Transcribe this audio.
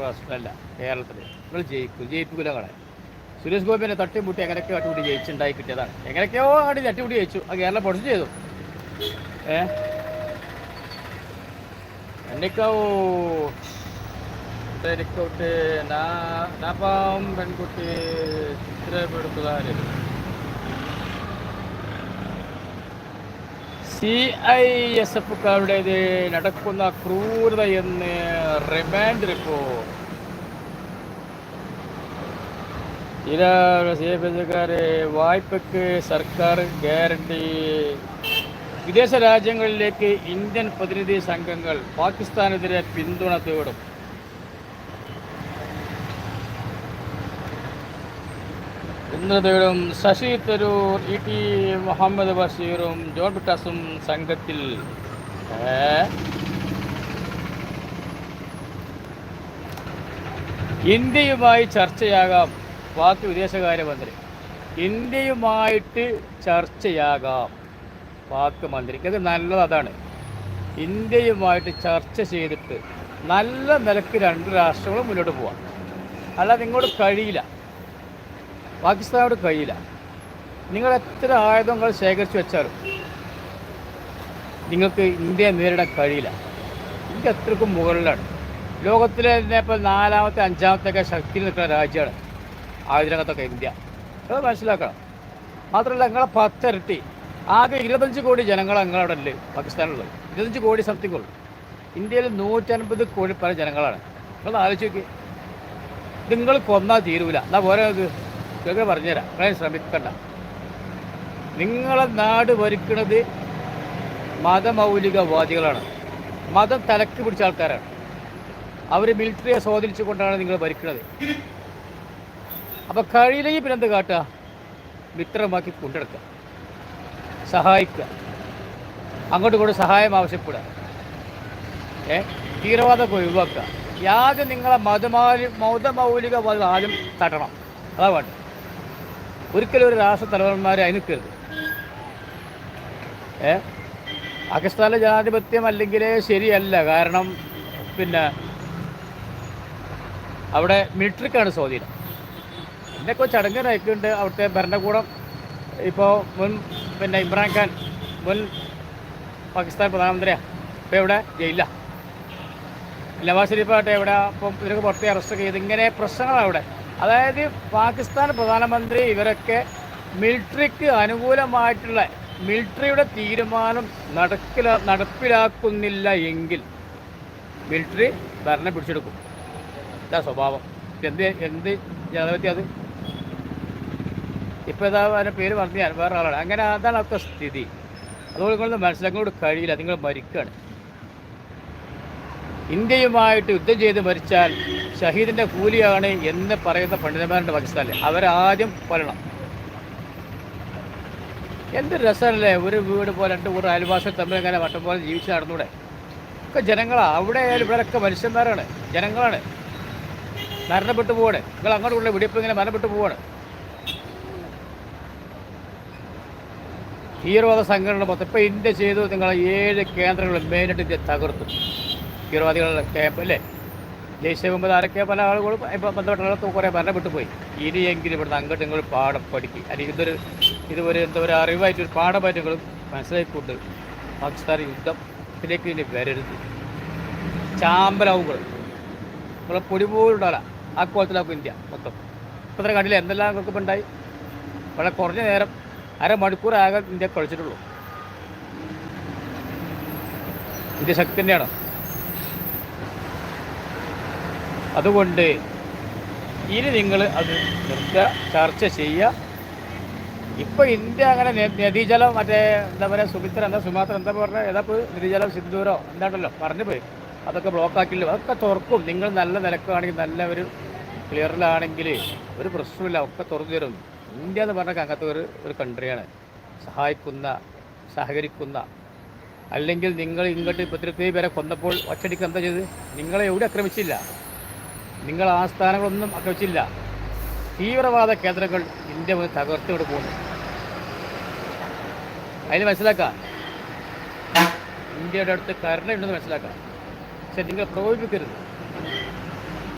പ്രശ്നമല്ല കേരളത്തിൽ നിങ്ങൾ ജയിക്കും ജയിപ്പിക്കില്ല കളെ സുരേഷ് ഗോപിനെ തട്ടിമുട്ടി എങ്ങനെയൊക്കെയോ തട്ടിമുട്ടി ജയിച്ചുണ്ടായി കിട്ടിയതാണ്. എങ്ങനെയൊക്കെയോ ആടി തട്ടിമുട്ടി ജയിച്ചു. ആ കേരളം പൊടിച്ചു ചെയ്തു. ഏ? എന്നൊക്കെ എനിക്കോട്ട് നാപ്പാം പെൺകുട്ടി ചിത്രപ്പെടുത്തുകാരും സി ഐ എസ് എഫുകാരുടേത് നടക്കുന്ന ക്രൂരത എന്ന് റിമാൻഡ് റിപ്പോർട്ട് ചില സി എഫ് എസുകാരെ വായ്പയ്ക്ക് സർക്കാർ ഗ്യാരണ്ടി വിദേശ രാജ്യങ്ങളിലേക്ക് ഇന്ത്യൻ പ്രതിനിധി സംഘങ്ങൾ പാകിസ്ഥാനെതിരെ പിന്തുണ തേടും. ഇന്ന് ശശി തരൂർ ഇ ടി മുഹമ്മദ് ബഷീറും ജോൺ ബിട്ടാസും സംഘത്തിൽ ഇന്ത്യയുമായി ചർച്ചയാകാം. പാർട്ടി വിദേശകാര്യമന്ത്രി ഇന്ത്യയുമായിട്ട് ചർച്ചയാകാം. പാക് മന്ത്രി അത് നല്ലത് അതാണ്. ഇന്ത്യയുമായിട്ട് ചർച്ച ചെയ്തിട്ട് നല്ല നിലയ്ക്ക് രണ്ട് രാഷ്ട്രങ്ങളും മുന്നോട്ട് പോവാം. അല്ലാതെ ഇങ്ങോട്ട് കഴിയില്ല. പാകിസ്ഥാനോട് കഴിയില്ല. നിങ്ങൾ എത്ര ആയുധങ്ങൾ ശേഖരിച്ചു വെച്ചാലും നിങ്ങൾക്ക് ഇന്ത്യയെ നേരിടാൻ കഴിയില്ല. ഇന്ത്യ അത്രക്കും മുകളിലാണ്. ലോകത്തിലെ തന്നെ ഇപ്പോൾ നാലാമത്തെ അഞ്ചാമത്തെ ഒക്കെ ശക്തിയിൽ നിൽക്കുന്ന രാജ്യമാണ് ആയുധരംഗത്തൊക്കെ ഇന്ത്യ. അത് മനസ്സിലാക്കണം. മാത്രമല്ല നിങ്ങളെ പത്തിരട്ടി ആകെ ഇരുപത്തഞ്ച് കോടി ജനങ്ങൾ നിങ്ങളവിടെ അല്ലേ പാകിസ്ഥാനുള്ളത് ഇരുപത്തഞ്ച് കോടി സംതിങ് ഉള്ളു. ഇന്ത്യയിൽ നൂറ്റൻപത് കോടി പല ജനങ്ങളാണ്. നിങ്ങൾ ആലോചിച്ച് നിങ്ങൾ കൊന്നാൽ തീരൂല. എന്നാൽ പോരാ ഇത് നിങ്ങൾക്ക് പറഞ്ഞുതരാം. അങ്ങനെ ശ്രമിക്കണ്ട. നിങ്ങളെ നാട് ഭരിക്കുന്നത് മതമൗലികവാദികളാണ്. മതം തലക്ക് പിടിച്ച ആൾക്കാരാണ്. അവർ മിലിറ്ററിയെ സ്വാധീനിച്ചു കൊണ്ടാണ് നിങ്ങൾ ഭരിക്കുന്നത് അപ്പോൾ കഴിയില്ലെങ്കിൽ പിന്നെന്ത് കാട്ടുക മിത്രമാക്കി കൊണ്ടെടുക്കുക സഹായിക്കുക അങ്ങോട്ടും ഇങ്ങോട്ടും സഹായം ആവശ്യപ്പെടുക ഏ? തീവ്രവാദമൊക്കെ ഒഴിവാക്കുക. യാതൊരു നിങ്ങളെ മതമാലി മതമൗലികവാദം ആദ്യം തട്ടണം. അതാ വേണ്ടത്. ഒരിക്കലും ഒരു രാഷ്ട്ര തലവന്മാരെ അനുക്കരുത് ഏ? പാകിസ്ഥാനിലെ ജനാധിപത്യം അല്ലെങ്കിൽ ശരിയല്ല. കാരണം പിന്നെ അവിടെ മിലിറ്ററിക്കാണ് സ്വാധീനം. എന്നൊക്കെ ചടങ്ങ് നയിക്കുന്നുണ്ട് അവിടുത്തെ ഭരണകൂടം. ഇപ്പോൾ മുൻ പിന്നെ ഇമ്രാൻഖാൻ മുൻ പാകിസ്ഥാൻ പ്രധാനമന്ത്രിയാണ് ഇപ്പോൾ എവിടെ? ജയിലില്ല നവാസ് ഷെരീഫ് ആകട്ടെ എവിടെ? അപ്പം ഇതിനൊക്കെ പുറത്തെ അറസ്റ്റ് ചെയ്ത് ഇങ്ങനെ പ്രശ്നങ്ങളാണ് അവിടെ. അതായത് പാകിസ്ഥാൻ പ്രധാനമന്ത്രി ഇവരൊക്കെ മിലിറ്ററിക്ക് അനുകൂലമായിട്ടുള്ള മിലിറ്ററിയുടെ തീരുമാനം നടക്കില നടപ്പിലാക്കുന്നില്ല എങ്കിൽ മിലിറ്ററി ഭരണം പിടിച്ചെടുക്കും. ഇതാ സ്വഭാവം. എന്ത് എന്ത് ജനാധിപത്യം അത്? ഇപ്പോൾ ഇതാ അതിന്റെ പേര് പറഞ്ഞു ഞാൻ വേറെ ആളാണ് അങ്ങനെ അതാണ് അവിടുത്തെ സ്ഥിതി. അതുകൊണ്ട് നിങ്ങളൊന്ന് മനസ്സിലാക്കുന്നോട് കഴിയില്ല. നിങ്ങൾ മരിക്കുകയാണ് ഇന്ത്യയുമായിട്ട് യുദ്ധം ചെയ്ത് മരിച്ചാൽ ഷഹീദിന്റെ കൂലിയാണ് എന്ന് പറയുന്ന പണ്ഡിതന്മാരുടെ പാകിസ്ഥാനിൽ അവരാദ്യം കൊല്ലണം. എന്ത് രസമല്ലേ? ഒരു വീട് പോലെ രണ്ട് കൂടെ അയൽവാസികൾ തമ്മിൽ ഇങ്ങനെ വട്ടം പോലെ ജീവിച്ച് നടന്നൂടെ. ഒക്കെ ജനങ്ങളാണ് അവിടെ ആയാലും ഇവിടെയൊക്കെ മനുഷ്യന്മാരാണ്. ജനങ്ങളാണ്. മരണപ്പെട്ടു പോവാണ്. നിങ്ങൾ അങ്ങോട്ടുള്ള വെടിയപ്പ് ഇങ്ങനെ മരണപ്പെട്ടു പോവാണ്. തീവ്രവാദ സംഘടന മൊത്തം. ഇപ്പോൾ ഇന്ത്യ ചെയ്തു നിങ്ങൾ ഏഴ് കേന്ദ്രങ്ങൾ മെയിനായിട്ട് ഇന്ത്യ തകർത്തു. തീവ്രവാദികളുടെ ക്യാമ്പ് അല്ലേ ജയ്ഷെ മുമ്പ് ആരൊക്കെ പല ആളുകളും ഇപ്പോൾ ബന്ധപ്പെട്ട ആളുകൾ കുറേ ഭരണം വിട്ടുപോയി. ഇനിയെങ്കിലും ഇവിടുന്ന് അങ്ങോട്ട് നിങ്ങൾ പാഠം പഠിക്കും. അല്ലെങ്കിൽ ഇതൊരു ഇതുപോലെ എന്താ ഒരു അറിവായിട്ട് ഒരു പാഠമായിട്ട് നിങ്ങൾ മനസ്സിലാക്കിക്കൊണ്ട് പാകിസ്ഥാൻ യുദ്ധത്തിലേക്ക് ഇനി വരരുത്. ചാമ്പലാവുകൾ നമ്മളെ പൊടി പോലും ആ കോലത്തിലാക്കും ഇന്ത്യ മൊത്തം. ഇപ്പം തന്നെ കണ്ടില്ല? എന്തെല്ലാം ഇപ്പം ഉണ്ടായി? വളരെ കുറഞ്ഞ നേരം അരമണിക്കൂർ ആകെ ഇന്ത്യ കളിച്ചിട്ടുള്ളൂ. ഇന്ത്യ ശക്തി തന്നെയാണ്. അതുകൊണ്ട് ഇനി നിങ്ങൾ അത് നിർത്തുക ചർച്ച ചെയ്യുക. ഇപ്പൊ ഇന്ത്യ അങ്ങനെ നദീജലം മറ്റേ എന്താ പറയുക സുമിത്ര എന്താ സുമാത്ര എന്താ പറഞ്ഞ? ഏതാ ഇപ്പൊ നദീജലം സിന്ധൂരോ എന്താണല്ലോ? പറഞ്ഞു പോയി. അതൊക്കെ ബ്ലോക്ക് ആക്കില്ല അതൊക്കെ തുറക്കും. നിങ്ങൾ നല്ല നിലക്കാണെങ്കിൽ നല്ല ഒരു ക്ലിയറിലാണെങ്കിൽ ഒരു പ്രശ്നമില്ല. ഒക്കെ തുറന്നു തരും. ഇന്ത്യ എന്ന് പറഞ്ഞാൽ അങ്ങനത്തെ ഒരു ഒരു കൺട്രിയാണ് സഹായിക്കുന്ന സഹകരിക്കുന്ന. അല്ലെങ്കിൽ നിങ്ങൾ ഇങ്ങോട്ട് പത്തിരുപത്തി പേരെ കൊന്നപ്പോൾ ഒറ്റടിക്ക് എന്താ ചെയ്ത് നിങ്ങളെ എവിടെ ആക്രമിച്ചില്ല. നിങ്ങൾ ആസ്ഥാനങ്ങളൊന്നും ആക്രമിച്ചില്ല. തീവ്രവാദ കേന്ദ്രങ്ങൾ ഇന്ത്യ മുതൽ തകർത്തുകൊണ്ട് പോകുന്നു. അതിന് മനസ്സിലാക്കാം. ഇന്ത്യയുടെ അടുത്ത് കരുണയുണ്ടെന്ന് മനസ്സിലാക്കാം. പക്ഷെ നിങ്ങൾ പ്രകോപിപ്പിക്കരുത്.